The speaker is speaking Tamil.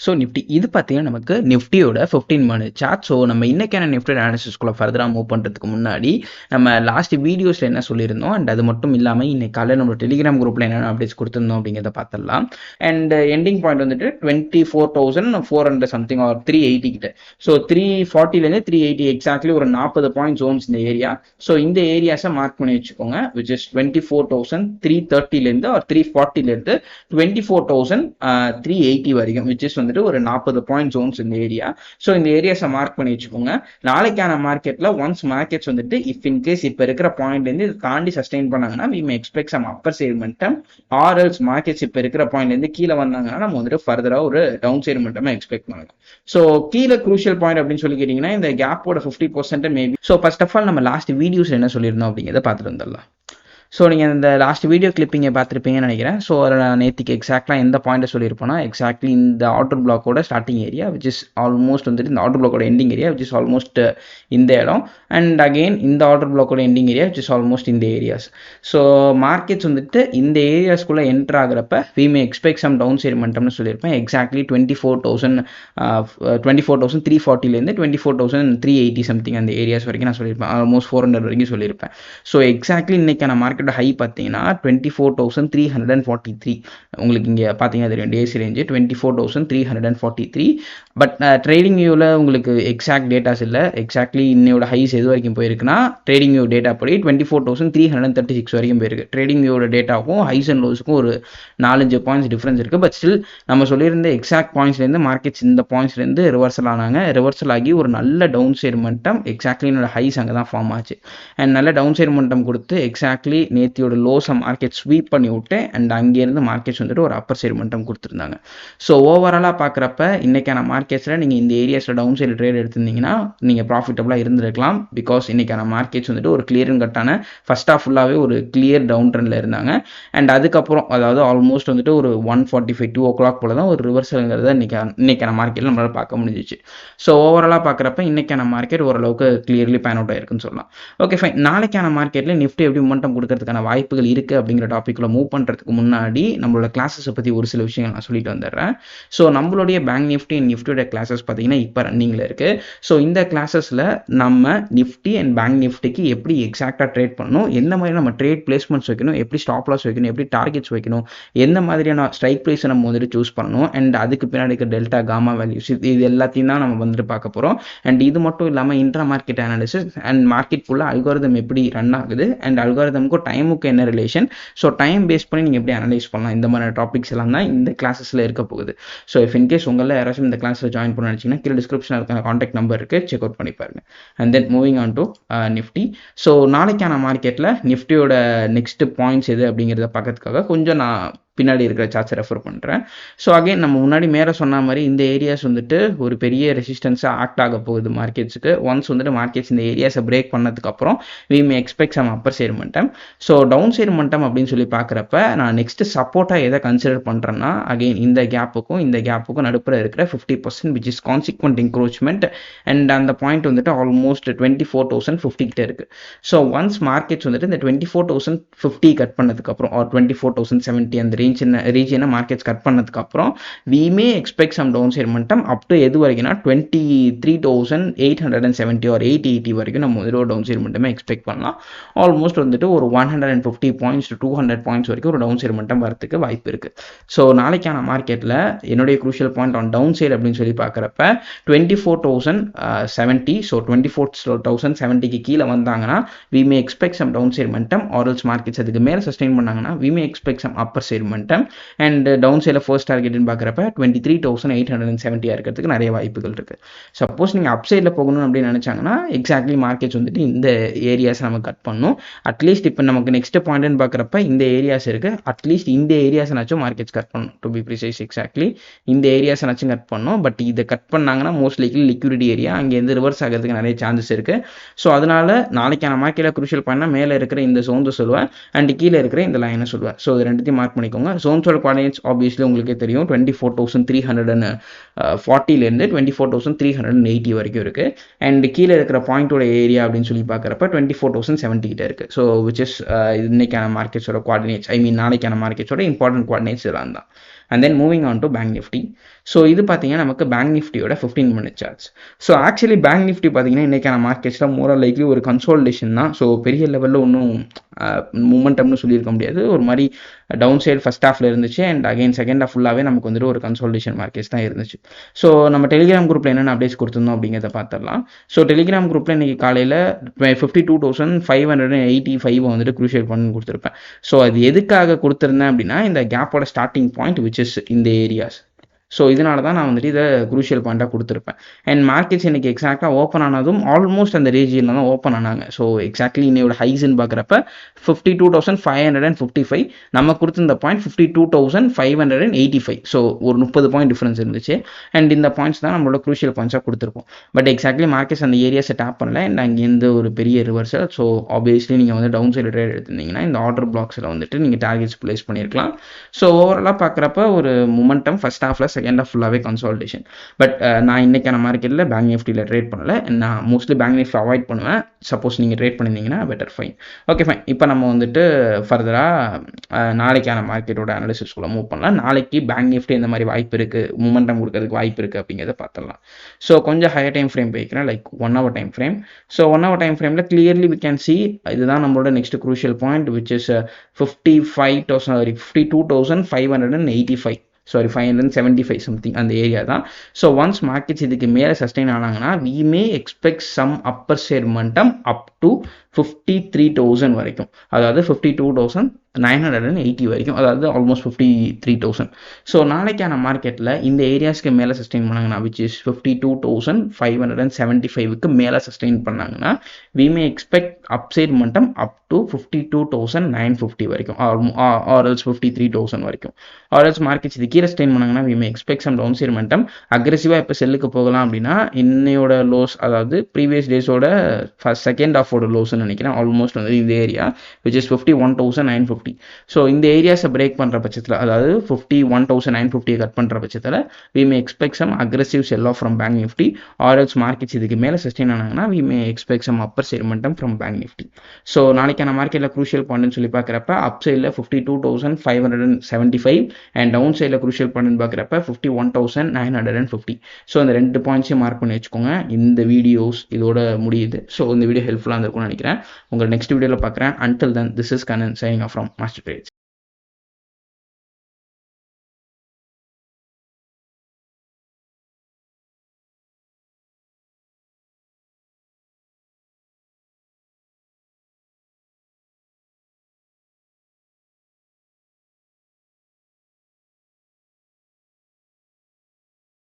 ஸோ நிஃப்டி இது பார்த்தீங்கன்னா நமக்கு நிஃப்டியோட ஃபிஃப்டீன் மணி சார்ட் ஸோ நம்ம இன்னைக்கான நிஃப்டி அனாலிசிஸ்குள்ள ஃபர்தராக மூவ் பண்ணுறதுக்கு முன்னாடி நம்ம லாஸ்ட் வீடியோஸில் என்ன சொல்லியிருந்தோம்? அண்ட் அது மட்டும் இல்லாமல் இன்னைக்கு காலையில் நம்ம டெலிகிராம் குரூப்பில் என்னென்ன அப்டேட்ஸ் கொடுத்துருந்தோம் அப்படிங்கிறத பார்த்துடலாம் அண்ட் எண்டிங் uh, பாயிண்ட் வந்துட்டு twenty four thousand four hundred something or three eighty கிட்ட ஸோ த்ரீ ஃபார்ட்டிலேருந்து த்ரீ எயிட்டி எக்ஸாக்ட்லி ஒரு நாற்பது பாயிண்ட் ஜோன்ஸ் இந்த ஏரியா ஸோ இந்த ஏரியாஸை மார்க் பண்ணி வச்சுக்கோங்க which is twenty four thousand three தேர்ட்டிலேருந்து or three ஃபார்ட்டிலேருந்து twenty four thousand three eighty வரைக்கும் விச் இஸ் வந்து வந்துட்டு ஒரு நாற்பது பாயிண்ட் ஜோன்ஸ் இந்த ஏரியா ஸோ இந்த ஏரியாஸை மார்க் பண்ணி வச்சுக்கோங்க. நாளைக்கான மார்க்கெட்ல ஒன்ஸ் மார்க்கெட்ஸ் வந்துட்டு இஃப் இன்கேஸ் இப்போ இருக்கிற பாயிண்ட்லேருந்து இது தாண்டி சஸ்டெயின் பண்ணாங்கன்னா we may expect some upper side மட்டும் ஆர்எல்ஸ் மார்க்கெட்ஸ் இப்போ இருக்கிற பாயிண்ட்லேருந்து கீழே வந்தாங்கன்னா நம்ம வந்துட்டு ஃபர்தராக ஒரு டவுன் சைடு மென்டம் எக்ஸ்பெக்ட் பண்ணலாம். ஸோ கீழே குரூஷியல் பாயிண்ட் அப்படின்னு சொல்லி கேட்டிங்கன்னா இந்த கேப்போட fifty percent maybe so first of all நம்ம லாஸ்ட் வீடியோஸ் என்ன சொல்லியிருந்தோம் அப்படிங்கிறத பார்த்துட்டு வந்துடலாம். ஸோ நீங்கள் இந்த லாஸ்ட் வீடியோ கிளிப்பிங்கை பார்த்துருப்பீங்கன்னு நினைக்கிறேன். ஸோ அதில் நான் நேற்றுக்கு எக்ஸாக்டாக எந்த பாயிண்ட்டை சொல்லியிருப்பேன்னா எக்ஸாக்ட்லி இந்த order பிளாக்கோட starting area which is almost வந்துட்டு இந்த order பிளாக்கோட ending area which is almost இந்த இடம். அண்ட் அகெயின் இந்த order பிளாக்கோட ending area which is almost இந்த ஏரியாஸ் ஸோ மார்க்கெட்ஸ் வந்துட்டு இந்த ஏரியாஸ்குள்ளே enter ஆகிறப்ப we may expect some down side சொல்லியிருப்பேன். Exactly twenty four thousand twenty four thousand three ஃபார்ட்டிலேருந்து twenty four thousand three eighty something அந்த ஏரியாஸ் வரைக்கும் நான் சொல்லியிருப்பேன். ஆல்மோஸ்ட் ஃபோர் ஹண்ட்ரட் வரைக்கும் சொல்லியிருப்பேன். ஸோ எக்ஸாக்ட்லி இன்னைக்கான மார்க்கெட் ஹை பார்த்தீங்கன்னா twenty four thousand three hundred and forty three உங்களுக்கு இங்கே பார்த்தீங்கன்னா தெரியும் days range twenty four thousand three hundred and forty three but trading வியூவில் உங்களுக்கு எக்ஸாக்ட் டேட்டாஸ் இல்லை. எக்ஸாக்ட்லி இன்னையோட ஹைஸ் எது வரைக்கும் போயிருக்குன்னா ட்ரேடிங் வியூ டேட்டா படி twenty four thousand three hundred thirty six வரைக்கும் போயிருக்கு. ட்ரேடிங் வியூவோட டேட்டாவுக்கும் ஹைஸ் அண்ட் லோஸுக்கும் ஒரு நாலஞ்சு பாயிண்ட்ஸ் டிஃப்ரென்ஸ் இருக்குது பட் ஸ்டில் நம்ம சொல்லியிருந்த எக்ஸாக்ட் பாயிண்ட்ஸ்லேருந்து மார்க்கெட்ஸ் இந்த பாயிண்ட்ஸ்லேருந்து ரிவர்சல் ஆனாங்க. ரிவர்சல் ஆகி ஒரு நல்ல டவுன் சைடு மட்டம் எக்ஸாக்ட்லி என்னோட ஹைஸ் அங்கே தான் ஃபார்ம் ஆச்சு. அண்ட் நல்ல டவுன் சைடு மட்டம் கொடுத்து எக்ஸாக்ட்லி நேத்தியோட லோஸை மார்க்கெட் ஸ்வீப் பண்ணி விட்டு அண்ட் அங்கேருந்து மார்க்கெட்ஸ் வந்துட்டு ஒரு அப்பர் சைடு கொடுத்துருந்தாங்க. ஸோ ஓவராலாக பார்க்குறப்ப இன்றைக்கான மார்க்கெட்ஸில் நீங்கள் இந்த ஏரியாஸில் டவுன் சைடு ட்ரேட் எடுத்திருந்தீங்கன்னா நீங்கள் ப்ராஃபிட்டபுளாக இருந்திருக்கலாம். பிகாஸ் இன்றைக்கான மார்க்கெட்ஸ் வந்துட்டு ஒரு கிளியர் கட்டான ஃபஸ்ட் ஆஃப் ஃபுல்லாகவே ஒரு கிளியர் டவுன் ட்ரெண்டில் இருந்தாங்க. அண்ட் அதுக்கப்புறம் அதாவது ஆல்மோஸ்ட் வந்துட்டு ஒரு one forty five two o'clock போல தான் ஒரு ரிவர்சலுங்கிறத இன்றைக்கி இன்றைக்கான மார்க்கெட்டில் நம்மளால் பார்க்க முடிஞ்சிச்சு. ஸோ ஓவராலாக பார்க்குறப்ப இன்னைக்கான மார்க்கெட் ஓரளவுக்கு கிளியர்லி பேன் அவுட் ஆயிருக்குன்னு சொல்லலாம். ஓகே ஃபைன் நாளைக்கான மார்க்கெட்டில் நிஃப்டி எப்படி மொமெண்டம் பண்ணுறதுக்கான வாய்ப்புகள் இருக்குது அப்படிங்கிற டாப்பிக்கில் மூவ் பண்ணுறதுக்கு முன்னாடி நம்மளோட கிளாஸஸை பற்றி ஒரு சில விஷயங்கள் நான் சொல்லிட்டு வந்துடுறேன். ஸோ நம்மளுடைய பேங்க் நிஃப்டி அண்ட் நிஃப்டியோட கிளாஸஸ் பார்த்தீங்கன்னா இப்போ ரன்னிங்கில் இருக்குது ஸோ இந்த கிளாஸஸில் நம்ம நிஃப்டி அண்ட் பேங்க் நிஃப்டிக்கு எப்படி எக்ஸாக்டாக ட்ரேட் பண்ணணும்? எந்த மாதிரி நம்ம ட்ரேட் பிளேஸ்மெண்ட்ஸ் வைக்கணும்? எப்படி ஸ்டாப் லாஸ் வைக்கணும்? எப்படி டார்கெட்ஸ் வைக்கணும்? எந்த மாதிரியான ஸ்ட்ரைக் ப்ரைஸை நம்ம வந்துட்டு சூஸ் பண்ணணும்? அண்ட் அதுக்கு பின்னாடி இருக்க டெல்டா காமா வேல்யூஸ் இது எல்லாத்தையும் தான் நம்ம வந்துட்டு பார்க்க போகிறோம் அண்ட் இது மட்டும் இல்லாமல் intra market analysis and market ஃபுல்லாக அல்காரிதம் எப்படி ரன் ஆகுது? அண்ட் அல்காரதமுக்கும் டைமுக்கு என்ன ரிலேஷன் ஸோ டைம் பேஸ் பண்ணி நீங்கள் எப்படி அனலைஸ் பண்ணலாம்? இந்த மாதிரி டாபிக்ஸ் எல்லாம் தான் இந்த கிளாஸஸில் இருக்க போகுது. ஸோ இஃப் இன்கேஸ் உங்களில் யாராச்சும் இந்த கிளாஸில் ஜாயின் பண்ண நினச்சிங்கன்னா கீழே டிஸ்கிரிப்ஷனில் இருக்க காண்டாக்ட் நம்பர் இருக்குது செக் அவுட் பண்ணி பாருங்க. And then moving on to Nifty so நாளைக்கான மார்க்கெட்டில் நிஃப்டியோட நெக்ஸ்ட் பாயிண்ட்ஸ் எது அப்படிங்கிறத பார்க்கறதுக்காக கொஞ்சம் நான் பின்னாடி இருக்கிற சார்ட்ஸை ரெஃபர் பண்ணுறேன் ஸோ அகைன் நம்ம முன்னாடி மேலே சொன்ன மாதிரி இந்த ஏரியாஸ் வந்துட்டு ஒரு பெரிய ரெசிஸ்டன்ஸாக ஆக்ட் ஆக போகுது மார்க்கெட்ஸுக்கு ஒன்ஸ் வந்துட்டு மார்க்கெட்ஸ் இந்த ஏரியாஸை பிரேக் பண்ணதுக்கப்புறம் we may expect some upper side மட்டம் ஸோ டவுன் சைடு மட்டம் அப்படின்னு சொல்லி பார்க்குறப்ப நான் நெக்ஸ்ட் சப்போர்ட்டாக எதை கன்சிடர் பண்ணுறேன்னா அகைன் இந்த கேப்புக்கும் இந்த கேப்புக்கும் நடுப்புற இருக்கிற fifty percent which is consequent encroachment and அந்த பாயிண்ட் வந்துட்டு almost twenty four thousand fifty கிட்ட இருக்குது ஸோ ஒன்ஸ் மார்க்கெட்ஸ் வந்துட்டு இந்த twenty four thousand fifty cut பண்ணதுக்கப்புறம் or twenty four thousand seventy அந்த ரேஞ்ச் ரீஜனை மார்க்கெட்ஸ் கட் பண்ணதுக்கப்புறம் we may expect some down side மட்டம் அப் டு எது வரைக்கும்னா twenty three thousand eight hundred and seventy or eight eighty வரைக்கும் நம்ம ஒரு டவுன் சைட் மட்டுமே எக்ஸ்பெக்ட் பண்ணலாம். ஆல்மோஸ்ட் வந்துட்டு ஒரு one hundred and fifty points two hundred points வரைக்கும் ஒரு டவுன் சைட் மட்டும் வரதுக்கு வாய்ப்பு இருக்குது ஸோ நாளைக்கான மார்க்கெட்டில் என்னுடைய crucial point on down side அப்படின்னு சொல்லி பார்க்குறப்ப twenty four thousand seventy so twenty four thousand செவன்ட்டிக்கு கீழே வந்தாங்கன்னா we may expect some down side மட்டம் ஆரல்ஸ் மார்க்கெட்ஸ் அதுக்கு மேலே சஸ்டெயின் பண்ணாங்கன்னா we may expect some upper side மட்டம் அண்ட் டவுன் சைடில் ஃபர்ஸ்ட் டார்கெட்னு பார்க்குறப்ப twenty three thousand eight hundred and செவன்ட்டியாக இருக்கிறதுக்கு நிறைய வாய்ப்புகள் இருக்குது சப்போஸ் நீங்கள் அப் சைடில் போகணும் அப்படின்னு நினச்சாங்கன்னா எக்ஸாக்ட்லி மார்க்கெட்ஸ் வந்துட்டு இந்த ஏரியாஸ் நம்ம கட் பண்ணணும். அட்லீஸ்ட் இப்போ நமக்கு நெக்ஸ்ட் பாயிண்ட்னு பார்க்குறப்ப இந்த ஏரியாஸ் இருக்குது அட்லீஸ்ட் இந்த ஏரியாஸ்னாச்சும் மார்க்கெட்ஸ் கட் பண்ணணும். டு பி ப்ரிசைஸ் எக்ஸாக்ட்லி இந்த ஏரியாஸ்னாச்சும் கட் பண்ணணும். பட் இதை கட் பண்ணாங்கன்னா மோஸ்ட் லைக்லி லிக்விடிட்டி ஏரியா அங்கேருந்து ரிவர்ஸ் ஆகிறதுக்கு நிறைய சான்சஸ் இருக்குது ஸோ அதனால நாளைக்கான மார்க்கெட்டில் குரூஷியல் பண்ணால் மேலே இருக்கிற இந்த சோந்து சொல்லுவேன். அண்ட் கீழே இருக்கிற இந்த லைனை சொல்லுவேன். ஸோ இது ரெண்டுத்தையும் மார்க் பண்ணிக்கோங்க. பார்த்துக்கோங்க. ஜோன்ஸோட குவாடினேட்ஸ் ஆப்வியஸ்லி உங்களுக்கே தெரியும். Twenty four thousand three hundred and ஃபார்ட்டிலேருந்து twenty four thousand three hundred and eighty வரைக்கும் இருக்குது அண்ட் கீழே இருக்கிற பாயிண்டோட ஏரியா அப்படின்னு சொல்லி பார்க்குறப்ப டுவெண்ட்டி ஃபோர் தௌசண்ட் செவன்ட்டி கிட்ட இருக்குது ஸோ விச் இஸ் இன்னைக்கான மார்க்கெட்ஸோட குவாடினேட்ஸ் ஐ மீன் நாளைக்கான மார்க்கெட்ஸோட இம்பார்ட்டன்ட் குவாடினேட்ஸ் இதெல்லாம் தான். And then moving on to bank Nifty so இது பார்த்தீங்கன்னா நமக்கு பேங்க் நிஃப்டியோட fifteen minute charts so actually bank Nifty பார்த்தீங்கன்னா இன்றைக்கான மார்க்கெட்ஸில் மோரல் லைக்லி ஒரு கன்சோல்டேஷன் தான். ஸோ பெரிய லெவலில் ஒன்றும் மூமெண்டம்னு சொல்லியிருக்க முடியாது. ஒரு மாதிரி டவுன் சைடு ஃபஸ்ட் ஹாஃபில் இருந்துச்சு. அண்ட் அகைன் செகண்ட் ஹாஃப் ஃபுல்லாகவே நமக்கு வந்துட்டு ஒரு கன்சோல்டேஷன் மார்க்கெட்ஸ் தான் இருந்துச்சு. ஸோ நம்ம டெலிகிராம் குரூப்பில் என்னென்ன அப்டேட்ஸ் கொடுத்துருந்தோம் அப்படிங்கிறத பார்த்துடலாம். ஸோ டெலிகிராம் குரூப்பில் இன்றைக்கி காலையில் fifty two thousand five hundred and eighty five வந்துட்டு க்ரூஷியல் பண்ணி கொடுத்துருப்பேன். ஸோ அது எதுக்காக கொடுத்துருந்தேன் அப்படின்னா இந்த கேப்போட ஸ்டார்டிங் பாயிண்ட் விச் இஸ் இந்த ஏரியாஸ் ஸோ இதனால தான் நான் வந்துட்டு இதை குரூஷியல் பாயிண்ட்டாக கொடுத்துருப்பேன். அண்ட் மார்க்கெட்ஸ் இன்றைக்கி எக்ஸாக்டாக ஓப்பன் ஆனதும் ஆல்மோஸ்ட் அந்த ரேஜியில் தான் ஓப்பன் ஆனாங்க. ஸோ எக்ஸாக்ட்லி இன்னையோட ஹைஸ்ன்னு பார்க்குறப்ப fifty two thousand five hundred and fifty five நம்ம கொடுத்துருந்த point fifty two thousand five hundred and eighty five so ஒரு முப்பது பாயிண்ட் டிஃப்ரென்ஸ் இருந்துச்சு. அண்ட் இந்த பாயிண்ட்ஸ் தான் நம்மளோட குரூஷியல் பாயிண்ட்ஸாக கொடுத்துருப்போம். பட் எக்ஸாக்ட்லி மார்க்கெட்ஸ் அந்த ஏரியாஸை டேப் பண்ணல. அண்ட் அங்கேருந்து ஒரு பெரிய ரிவர்சல் ஸோ ஆப்வியஸ்லி நீங்கள் வந்து டவுன் சைடு ட்ரேட் எடுத்திருந்தீங்கன்னா இந்த ஆர்டர் பிளாக்ஸில் வந்துட்டு நீங்கள் டார்கெட்ஸ் பிளேஸ் பண்ணியிருக்கலாம் ஸோ ஓவராலாக பார்க்குறப்ப ஒரு மொமெண்டம் ஃபஸ்ட் ஹாஃபில் செகண்ட் ஹாஃப் ஃபுல்லாகவே கன்சால்டேஷன் பட் நான் இன்றைக்கான மார்க்கெட்டில் பேங்க் நிஃப்டியில் ட்ரேட் பண்ணல. நான் மோஸ்ட்லி பேங்க் நிஃப்டி அவாய்ட் பண்ணுவேன். சப்போஸ் நீங்கள் ட்ரேட் பண்ணியிருந்தீங்கன்னா பெட்டர் ஃபைன் ஓகே ஃபைன் இப்போ நம்ம வந்துட்டு ஃபர்தராக uh, நாளைக்கான மார்க்கெட்டோட அனாலிசிஸ்குள்ளே மூவ் பண்ணலாம். நாளைக்கு பேங்க் நிஃப்டி இந்த மாதிரி வாய்ப்பு இருக்குது மூமெண்டம் கொடுக்கறதுக்கு வாய்ப்பு இருக்குது அப்படிங்கிறத பார்த்துடலாம். ஸோ கொஞ்சம் ஹையர் டைம் ஃப்ரேம் போய்க்கிறேன். Like one hour time frame so one hour time ஃப்ரேமில் கிளியர்லி வி கேன் சி இதுதான் நம்மளோட next crucial point which is fifty five thousand fifty two thousand five hundred and eighty five sorry five hundred seventy five something அந்த ஏரியா தான். ஸோ ஒன்ஸ் மார்க்கெட்ஸ் இதுக்கு மேலே sustain ஆனாங்கன்னா we may expect some upper share momentum up to fifty three thousand வரைக்கும். அதாவது fifty two thousand nine hundred and eighty வரைக்கும். அதாவது almost fifty three thousand so நாளைக்கான மார்க்கெட்டில் இந்த ஏரியாஸ்க்கு மேலே சஸ்டெயின் பண்ணாங்கன்னா which is fifty two thousand five hundred and seventy ஃபைவ்க்கு மேலே சஸ்டெயின் பண்ணாங்கன்னா வி மே எக்ஸ்பெக்ட் அப்சைட் மட்டும் up to fifty two thousand nine fifty வரைக்கும். ஆர்எல்ஸ் ஃபிஃப்டி த்ரீ தௌசண்ட் வரைக்கும். ஆர்எல்ஸ் மார்க்கெட்ஸ் இது கீழே ஸ்டெயின் பண்ணாங்கன்னா we may expect some down சீர் மட்டும் அக்ரெசிவாக இப்போ செல்லுக்கு போகலாம் அப்படின்னா இன்னையோட லோஸ் அதாவது ப்ரீவியஸ் டேஸோட ஃபஸ்ட் செகண்ட் ஆஃபோட லோஸ்ன்னு நினைக்கிறேன். ஆல்மோஸ்ட் வந்து இந்த area which is fifty one thousand nine fifty so இந்த ஏரியாஸை பிரேக் பண்ணுற பட்சத்தில் அதாவது ஃபிஃப்டி ஒன் தௌசண்ட் நைன் ஃபிஃப்டியை கட் பண்ணுற பட்சத்தில் we may expect some aggressive sell off from Bank Nifty or else markets இதுக்கு மேலே sustain ஆனாங்கன்னா we may expect some upper side from Bank Nifty so நாளைக்கு நாளைக்கான மார்க்கெட்டில் குரூஷியல் பாயிண்ட்னு சொல்லி பார்க்குறப்ப அப் சைடில் fifty two thousand five hundred and seventy five and down சைடில் குரூஷியல் பாயிண்ட்னு பார்க்குறப்ப fifty one thousand nine hundred and fifty so அந்த ரெண்டு பாயிண்ட்ஸையும் மார்க் பண்ணி வச்சுக்கோங்க. இந்த வீடியோஸ் இதோட முடியுது. ஸோ இந்த வீடியோ ஹெல்ப்ஃபுல்லாக இருந்திருக்கும்னு நினைக்கிறேன். உங்களை நெக்ஸ்ட் வீடியோவில் பார்க்குறேன். Until then this is Kannan signing off from master trades